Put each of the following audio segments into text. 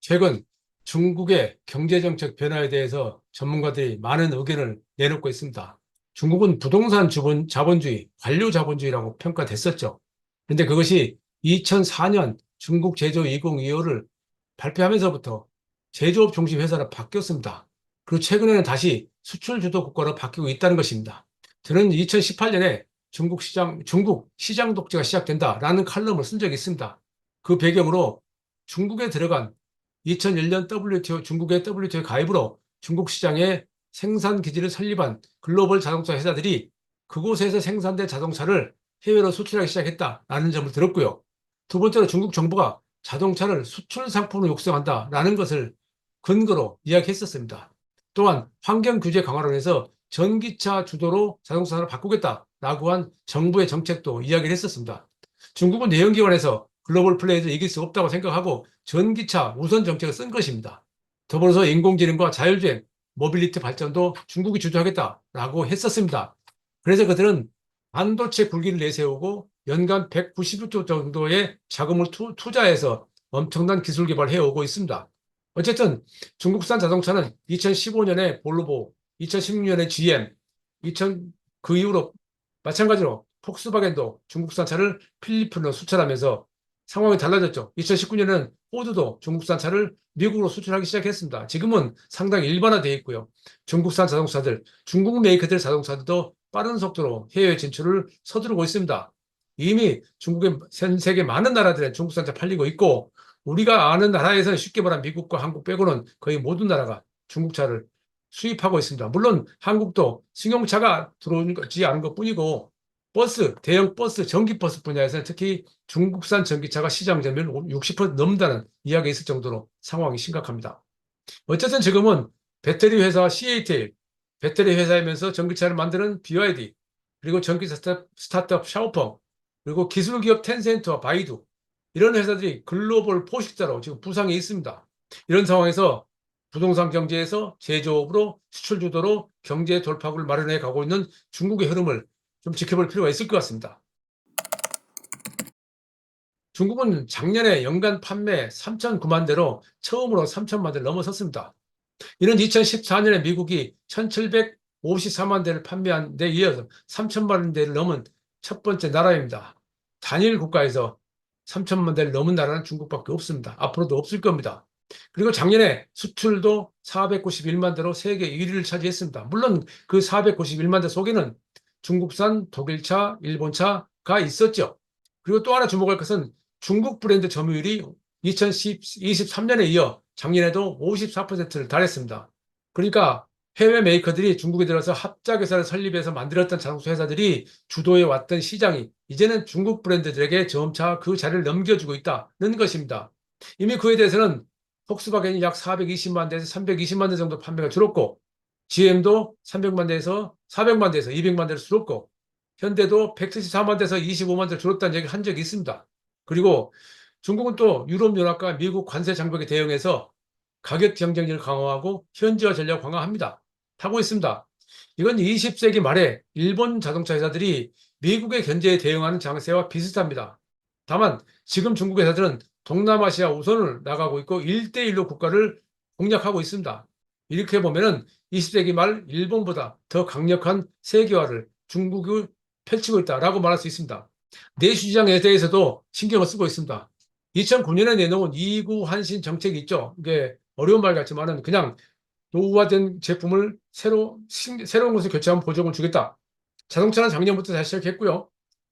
최근 중국의 경제정책 변화에 대해서 전문가들이 많은 의견을 내놓고 있습니다. 중국은 부동산 주본, 자본주의, 관료 자본주의라고 평가됐었죠. 그런데 그것이 2004년 중국 제조 2025를 발표하면서부터 제조업 중심 회사로 바뀌었습니다. 그리고 최근에는 다시 수출 주도 국가로 바뀌고 있다는 것입니다. 저는 2018년에 중국 시장, 중국 시장 독재가 시작된다라는 칼럼을 쓴 적이 있습니다. 그 배경으로 중국에 들어간 2001년 WTO, 중국의 WTO 가입으로 중국 시장에 생산 기지를 설립한 글로벌 자동차 회사들이 그곳에서 생산된 자동차를 해외로 수출하기 시작했다라는 점을 들었고요. 두 번째로 중국 정부가 자동차를 수출 상품으로 육성한다라는 것을 근거로 이야기했었습니다. 또한 환경 규제 강화로 해서 전기차 주도로 자동차를 바꾸겠다라고 한 정부의 정책도 이야기를 했었습니다. 중국은 내연기관에서 글로벌 플레이에서 이길 수 없다고 생각하고 전기차 우선 정책을 쓴 것입니다. 더불어서 인공지능과 자율주행, 모빌리티 발전도 중국이 주도하겠다라고 했었습니다. 그래서 그들은 반도체 굴기를 내세우고 연간 190조 정도의 자금을 투, 투자해서 엄청난 기술 개발을 해오고 있습니다. 어쨌든 중국산 자동차는 2015년에 볼로보, 2016년에 GM, 2000, 그 이후로 마찬가지로 폭스바겐도 중국산 차를 필리핀으로 수출하면서 상황이 달라졌죠. 2019년에는 호주도 중국산 차를 미국으로 수출하기 시작했습니다. 지금은 상당히 일반화되어 있고요. 중국산 자동차들, 중국 메이커들 자동차들도 빠른 속도로 해외 진출을 서두르고 있습니다. 이미 중국의 전 세계 많은 나라들에 중국산 차 팔리고 있고 우리가 아는 나라에서는 쉽게 말하면 미국과 한국 빼고는 거의 모든 나라가 중국차를 수입하고 있습니다. 물론 한국도 승용차가 들어오지 않은 것 뿐이고 버스, 대형 버스, 전기버스 분야에서는 특히 중국산 전기차가 시장 점유율 60% 넘는다는 이야기가 있을 정도로 상황이 심각합니다. 어쨌든 지금은 배터리 회사 CATL, 배터리 회사이면서 전기차를 만드는 BYD, 그리고 전기 스타트업, 스타트업 샤오펑, 그리고 기술 기업 텐센트와 바이두, 이런 회사들이 글로벌 포식자로 지금 부상해 있습니다. 이런 상황에서 부동산 경제에서 제조업으로 수출 주도로 경제 돌파구를 마련해 가고 있는 중국의 흐름을 좀 지켜볼 필요가 있을 것 같습니다. 중국은 작년에 연간 판매 3,009만 대로 처음으로 3천만 대를 넘어섰습니다. 이는 2014년에 미국이 1,754만 대를 판매한 데 이어서 3천만 대를 넘은 첫 번째 나라입니다. 단일 국가에서 3천만 대를 넘은 나라는 중국밖에 없습니다. 앞으로도 없을 겁니다. 그리고 작년에 수출도 491만 대로 세계 1위를 차지했습니다. 물론 그 491만 대 속에는 중국산 독일차, 일본차가 있었죠. 그리고 또 하나 주목할 것은 중국 브랜드 점유율이 2023년에 이어 작년에도 54%를 달했습니다. 그러니까 해외 메이커들이 중국에 들어서 합작회사를 설립해서 만들었던 자동차 회사들이 주도해 왔던 시장이 이제는 중국 브랜드들에게 점차 그 자리를 넘겨주고 있다는 것입니다. 이미 그에 대해서는 폭스바겐이 약 420만 대에서 320만 대 정도 판매가 줄었고 GM도 300만 대에서 400만 대에서 200만 대로 줄었고 현대도 174만 대에서 25만 대로 줄었다는 얘기를 한 적이 있습니다. 그리고 중국은 또 유럽연합과 미국 관세 장벽에 대응해서 가격 경쟁력을 강화하고 현지화 전략 강화합니다. 하고 있습니다. 이건 20세기 말에 일본 자동차 회사들이 미국의 견제에 대응하는 장세와 비슷합니다. 다만 지금 중국 회사들은 동남아시아 우선을 나가고 있고 1대1로 국가를 공략하고 있습니다. 이렇게 보면은 20세기 말 일본보다 더 강력한 세계화를 중국이 펼치고 있다라고 말할 수 있습니다. 내수시장에 대해서도 신경을 쓰고 있습니다. 2009년에 내놓은 2구 한신 정책이 있죠. 이게 어려운 말 같지만은 그냥 노후화된 제품을 새로 신- 새로운 것을 교체하면 보조금을 주겠다. 자동차는 작년부터 다시 시작했고요.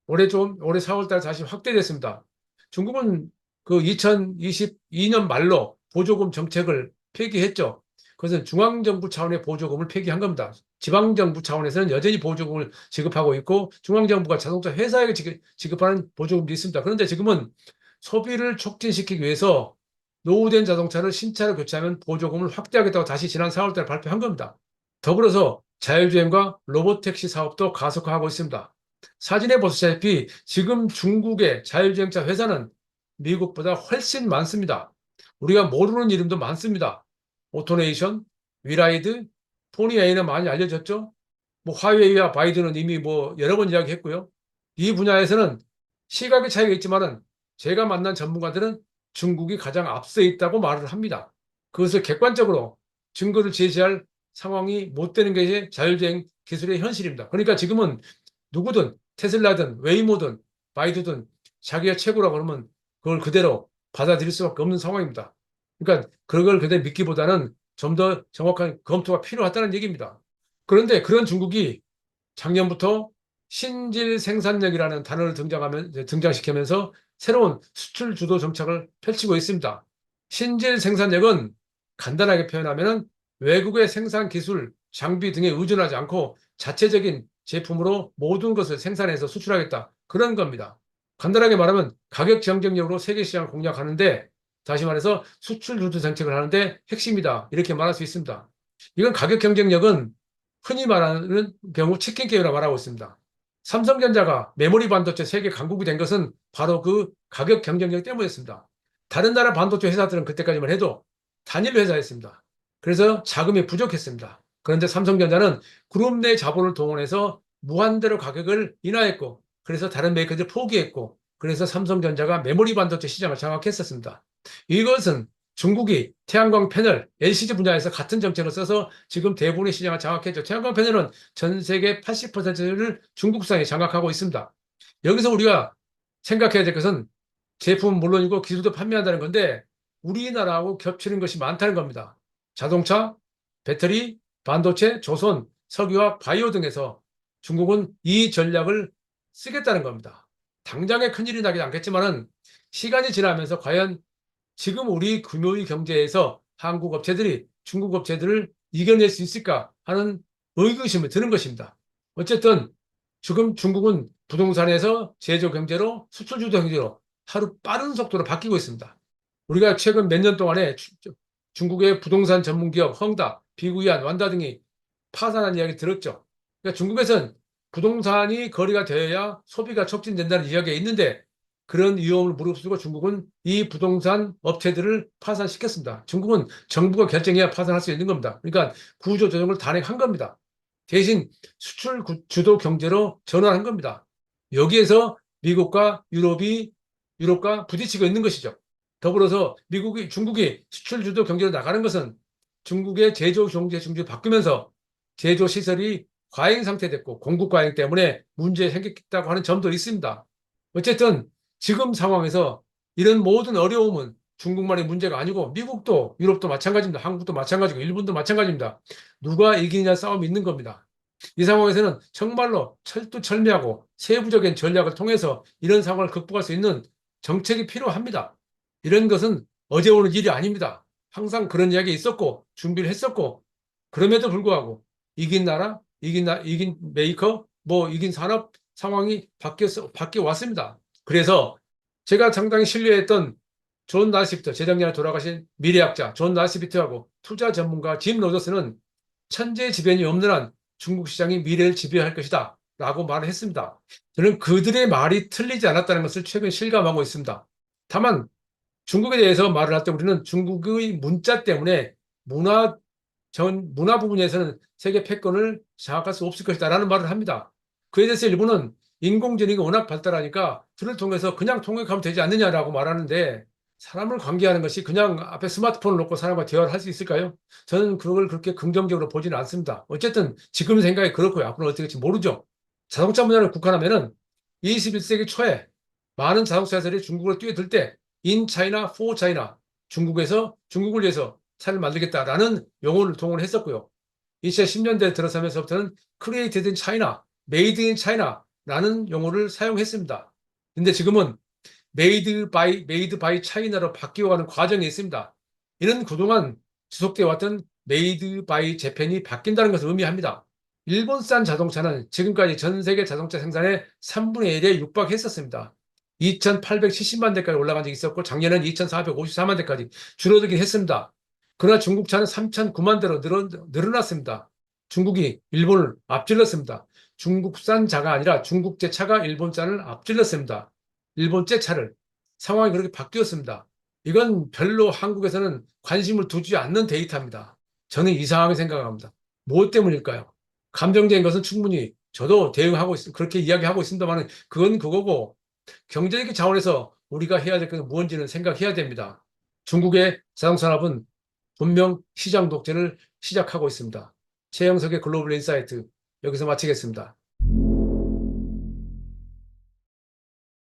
올해 좀 올해 4월달 다시 확대됐습니다. 중국은 그 2022년 말로 보조금 정책을 폐기했죠. 그것은 중앙정부 차원의 보조금을 폐기한 겁니다. 지방정부 차원에서는 여전히 보조금을 지급하고 있고 중앙정부가 자동차 회사에게 지급- 지급 하는 보조금도 있습니다. 그런데 지금은 소비를 촉진시키기 위해서 노후된 자동차를 신차로 교체하면 보조금을 확대하겠다고 다시 지난 4월달 발표한 겁니다. 더불어서 자율주행과 로봇택시 사업도 가속화하고 있습니다. 사진에 보시다시피 지금 중국의 자율주행차 회사는 미국보다 훨씬 많습니다. 우리가 모르는 이름도 많습니다. 오토네이션, 위라이드, 포니에이는 많이 알려졌죠. 뭐 화웨이와 바이든은 이미 뭐 여러 번 이야기했고요. 이 분야에서는 시각의 차이가 있지만은 제가 만난 전문가들은 중국이 가장 앞서 있다고 말을 합니다. 그것을 객관적으로 증거를 제시할 상황이 못 되는 것이 자율주행 기술의 현실입니다. 그러니까 지금은 누구든 테슬라든 웨이모든 바이두든 자기가 최고라고 그러면 그걸 그대로 받아들일 수밖에 없는 상황입니다. 그러니까 그걸 그대로 믿기보다는 좀 더 정확한 검토가 필요하다는 얘기입니다. 그런데 그런 중국이 작년부터 신질 생산력이라는 단어를 등장하면, 등장시키면서 새로운 수출 주도 정책을 펼치고 있습니다. 신질 생산력은 간단하게 표현하면 외국의 생산 기술, 장비 등에 의존하지 않고 자체적인 제품으로 모든 것을 생산해서 수출하겠다. 그런 겁니다. 간단하게 말하면 가격 경쟁력으로 세계 시장을 공략하는데 다시 말해서 수출 주도 정책을 하는데 핵심이다. 이렇게 말할 수 있습니다. 이건 가격 경쟁력은 흔히 말하는 경우 치킨 게임이라고 말하고 있습니다. 삼성전자가 메모리 반도체 세계 강국이 된 것은 바로 그 가격 경쟁력 때문이었습니다. 다른 나라 반도체 회사들은 그때까지만 해도 단일 회사였습니다. 그래서 자금이 부족했습니다. 그런데 삼성전자는 그룹 내 자본을 동원해서 무한대로 가격을 인하했고 그래서 다른 메이커들 포기했고 그래서 삼성전자가 메모리 반도체 시장을 장악했었습니다. 이것은 중국이 태양광 패널, LCD 분야에서 같은 정책을 써서 지금 대부분의 시장을 장악했죠. 태양광 패널은 전 세계 80%를 중국산이 장악하고 있습니다. 여기서 우리가 생각해야 될 것은 제품은 물론이고 기술도 판매한다는 건데 우리나라하고 겹치는 것이 많다는 겁니다. 자동차, 배터리, 반도체, 조선, 석유와 바이오 등에서 중국은 이 전략을 쓰겠다는 겁니다. 당장에 큰일이 나지 않겠지만 은 시간이 지나면서 과연 지금 우리 금요일 경제에서 한국 업체들이 중국 업체들을 이겨낼 수 있을까 하는 의구심이 드는 것입니다. 어쨌든 지금 중국은 부동산에서 제조 경제로 수출 주도 경제로 하루 빠른 속도로 바뀌고 있습니다. 우리가 최근 몇 년 동안에 중국의 부동산 전문 기업 헝다, 비구이안, 완다 등이 파산한 이야기 들었죠. 그러니까 중국에서는 부동산이 거리가 되어야 소비가 촉진된다는 이야기가 있는데 그런 위험을 무릅쓰고 중국은 이 부동산 업체들을 파산시켰습니다. 중국은 정부가 결정해야 파산할 수 있는 겁니다. 그러니까 구조 조정을 단행한 겁니다. 대신 수출 주도 경제로 전환한 겁니다. 여기에서 미국과 유럽이 유럽과 부딪히고 있는 것이죠. 더불어서 미국이 중국이 수출 주도 경제로 나가는 것은 중국의 제조 경제 중지 바뀌면서 제조 시설이 과잉 상태됐고 공급 과잉 때문에 문제 생겼다고 하는 점도 있습니다. 어쨌든 지금 상황에서 이런 모든 어려움은 중국만의 문제가 아니고 미국도 유럽도 마찬가지입니다. 한국도 마찬가지고 일본도 마찬가지입니다. 누가 이기느냐 싸움이 있는 겁니다. 이 상황에서는 정말로 철두철미하고 세부적인 전략을 통해서 이런 상황을 극복할 수 있는 정책이 필요합니다. 이런 것은 어제 오는 일이 아닙니다. 항상 그런 이야기 있었고 준비를 했었고 그럼에도 불구하고 이긴 나라, 이긴 나, 이긴 메이커, 뭐 이긴 산업 상황이 바뀌었어 바뀌어 왔습니다. 그래서 제가 상당히 신뢰했던 존 나시비트, 재작년에 돌아가신 미래학자 존 나시비트하고 투자 전문가 짐 로저스는 천재지변이 없는 한 중국 시장이 미래를 지배할 것이다 라고 말을 했습니다. 저는 그들의 말이 틀리지 않았다는 것을 최근 실감하고 있습니다. 다만 중국에 대해서 말을 할 때 우리는 중국의 문자 때문에 문화 전 문화 부분에서는 세계 패권을 장악할 수 없을 것이다 라는 말을 합니다. 그에 대해서 일본은 인공지능이 워낙 발달하니까 둘을 통해서 그냥 통역하면 되지 않느냐라고 말하는데 사람을 관계하는 것이 그냥 앞에 스마트폰을 놓고 사람과 대화를 할 수 있을까요? 저는 그걸 그렇게 긍정적으로 보지는 않습니다. 어쨌든 지금 생각이 그렇고요. 앞으로 어떻게 될지 모르죠. 자동차 분야를 국한하면은 21세기 초에 많은 자동차 회사들이 중국으로 뛰어들 때 인 차이나 포 차이나 중국에서 중국을 위해서 차를 만들겠다라는 용어를 동원했었고요. 2010년대 들어서면서부터는 크리에이티드 인 차이나, 메이드 인 차이나 라는 용어를 사용했습니다. 근데 지금은 메이드 바이 메이드 바이 차이나로 바뀌어가는 과정이 있습니다. 이는 그동안 지속되어 왔던 메이드 바이 재팬이 바뀐다는 것을 의미합니다. 일본산 자동차는 지금까지 전 세계 자동차 생산의 3분의 1에 육박했었습니다. 2,870만 대까지 올라간 적이 있었고 작년에는 2,454만 대까지 줄어들긴 했습니다. 그러나 중국차는 3,009만 대로 늘어, 늘어났습니다. 중국이 일본을 앞질렀습니다. 중국산 차가 아니라 중국제 차가 일본산을 앞질렀습니다. 일본제 차를 상황이 그렇게 바뀌었습니다. 이건 별로 한국에서는 관심을 두지 않는 데이터입니다. 저는 이상하게 생각합니다. 무엇 때문일까요? 감정적인 것은 충분히 저도 대응하고 있, 그렇게 이야기하고 있습니다만 그건 그거고 경제적 자원에서 우리가 해야 될 것은 무엇인지는 생각해야 됩니다. 중국의 자동차 산업은 분명 시장 독재를 시작하고 있습니다. 최영석의 글로벌 인사이트 여기서 마치겠습니다.